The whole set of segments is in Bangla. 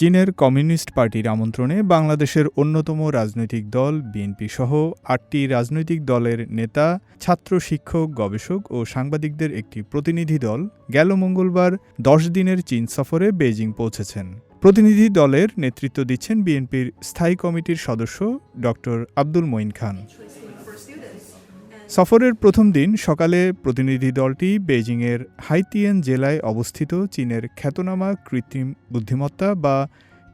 চীনের কমিউনিস্ট পার্টির আমন্ত্রণে বাংলাদেশের অন্যতম রাজনৈতিক দল বিএনপি সহ আটটি রাজনৈতিক দলের নেতা, ছাত্র শিক্ষক, গবেষক ও সাংবাদিকদের একটি প্রতিনিধি দল গেল মঙ্গলবার দশ দিনের চীন সফরে বেইজিং পৌঁছেছেন। প্রতিনিধি দলের নেতৃত্ব দিচ্ছেন বিএনপির স্থায়ী কমিটির সদস্য ড আব্দুল মঈন খান। সফরের প্রথম দিন সকালে প্রতিনিধি দলটি বেইজিংয়ের হাইতিয়ান জেলায় অবস্থিত চীনের খ্যাতনামা কৃত্রিম বুদ্ধিমত্তা বা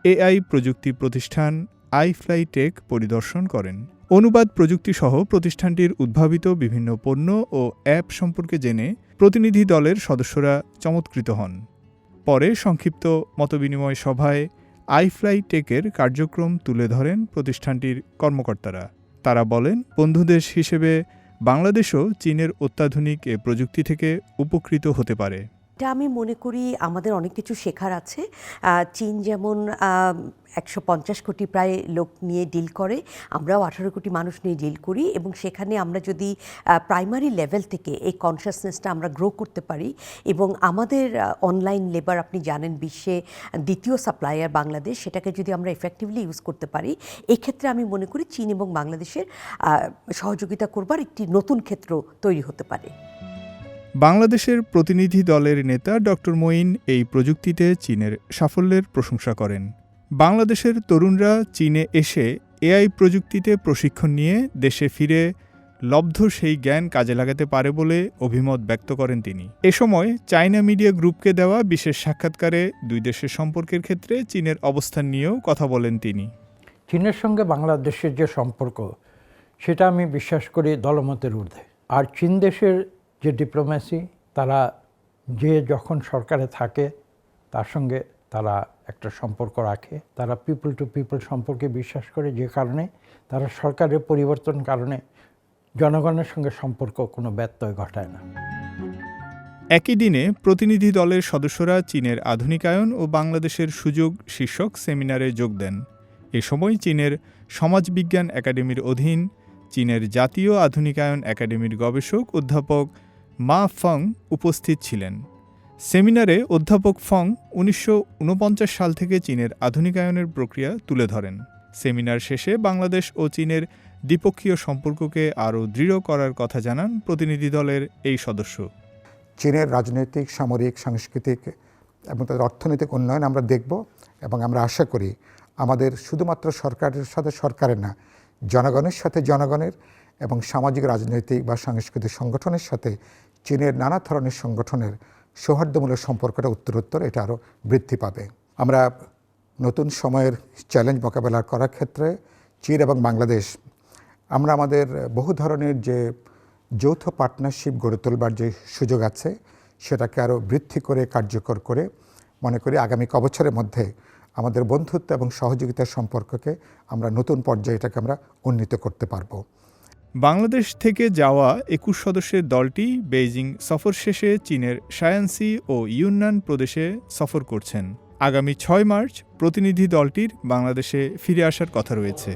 এআই প্রযুক্তি প্রতিষ্ঠান আইফ্লাই টেক পরিদর্শন করেন। অনুবাদ প্রযুক্তিসহ প্রতিষ্ঠানটির উদ্ভাবিত বিভিন্ন পণ্য ও অ্যাপ সম্পর্কে জেনে প্রতিনিধি দলের সদস্যরা চমৎকৃত হন। পরে সংক্ষিপ্ত মতবিনিময় সভায় আইফ্লাই টেকের কার্যক্রম তুলে ধরেন প্রতিষ্ঠানটির কর্মকর্তারা। তারা বলেন বন্ধুদেশ হিসেবে বাংলাদেশও চীনের অত্যাধুনিক এ প্রযুক্তি থেকে উপকৃত হতে পারে। এটা আমি মনে করি আমাদের অনেক কিছু শেখার আছে। চীন যেমন একশো পঞ্চাশ কোটি প্রায় লোক নিয়ে ডিল করে, আমরাও আঠারো কোটি মানুষ নিয়ে ডিল করি এবং সেখানে আমরা যদি প্রাইমারি লেভেল থেকে এই কনসিয়াসনেসটা আমরা গ্রো করতে পারি এবং আমাদের অনলাইন লেবার আপনি জানেন বিশ্বে দ্বিতীয় সাপ্লায়ার বাংলাদেশ, সেটাকে যদি আমরা এফেক্টিভলি ইউজ করতে পারি এই ক্ষেত্রে আমি মনে করি চীন এবং বাংলাদেশের সহযোগিতা করবার একটি নতুন ক্ষেত্র তৈরি হতে পারে। বাংলাদেশের প্রতিনিধি দলের নেতা ড. মঈন এই প্রযুক্তিতে চীনের সাফল্যের প্রশংসা করেন। বাংলাদেশের তরুণরা চীনে এসে এআই প্রযুক্তিতে প্রশিক্ষণ নিয়ে দেশে ফিরে লব্ধ সেই জ্ঞান কাজে লাগাতে পারে বলে অভিমত ব্যক্ত করেন তিনি। এ সময় চায়না মিডিয়া গ্রুপকে দেওয়া বিশেষ সাক্ষাৎকারে দুই দেশের সম্পর্কের ক্ষেত্রে চীনের অবস্থান নিয়েও কথা বলেন তিনি। চীনের সঙ্গে বাংলাদেশের যে সম্পর্ক, সেটা আমি বিশ্বাস করি দলমতের ঊর্ধ্বে। আর চীন দেশের যে ডিপ্লোম্যাসি তারা যে যখন সরকারে থাকে, তার সঙ্গে তারা একটা সম্পর্ক রাখে। তারা পিপল টু পিপল সম্পর্কে বিশ্বাস করে যে কারণে তারা সরকারের পরিবর্তন কারণে জনগণের সঙ্গে সম্পর্ক কোনো ব্যত্যয় ঘটায় না। একই দিনে প্রতিনিধি দলের সদস্যরা চীনের আধুনিকায়ন ও বাংলাদেশের সুযোগ শীর্ষক সেমিনারে যোগ দেন। এ সময় চীনের সমাজবিজ্ঞান একাডেমির অধীন, চীনের জাতীয় আধুনিকায়ন একাডেমির গবেষক, অধ্যাপক মা ফং উপস্থিত ছিলেন। সেমিনারে অধ্যাপক ফং উনিশশো উনপঞ্চাশ সাল থেকে চীনের আধুনিকায়নের প্রক্রিয়া তুলে ধরেন। সেমিনার শেষে বাংলাদেশ ও চীনের দ্বিপক্ষীয় সম্পর্ককে আরও দৃঢ় করার কথা জানান প্রতিনিধি দলের এই সদস্য। চীনের রাজনৈতিক, সামরিক, সাংস্কৃতিক এবং তাদের অর্থনৈতিক উন্নয়ন আমরা দেখব এবং আমরা আশা করি আমাদের শুধুমাত্র সরকারের সাথে সরকারের না, জনগণের সাথে জনগণের এবং সামাজিক, রাজনৈতিক বা সাংস্কৃতিক সংগঠনের সাথে চীনের নানা ধরনের সংগঠনের সৌহার্দ্যমূলক সম্পর্কটা উত্তরোত্তর এটা আরও বৃদ্ধি পাবে। আমরা নতুন সময়ের চ্যালেঞ্জ মোকাবেলা করার ক্ষেত্রে চীন এবং বাংলাদেশ, আমরা আমাদের বহু ধরনের যে যৌথ পার্টনারশিপ গড়ে তোলবার যে সুযোগ আছে, সেটাকে আরও বৃদ্ধি করে, কার্যকর করে মনে করি আগামী ক বছরের মধ্যে আমাদের বন্ধুত্ব এবং সহযোগিতার সম্পর্ককে আমরা নতুন পর্যায়ে এটাকে আমরা উন্নীত করতে পারব। বাংলাদেশ থেকে যাওয়া একুশ সদস্যের দলটি বেইজিং সফর শেষে চীনের সায়ান্সি ও ইউনান প্রদেশে সফর করছেন। আগামী ছয় মার্চ প্রতিনিধি দলটির বাংলাদেশে ফিরে আসার কথা রয়েছে।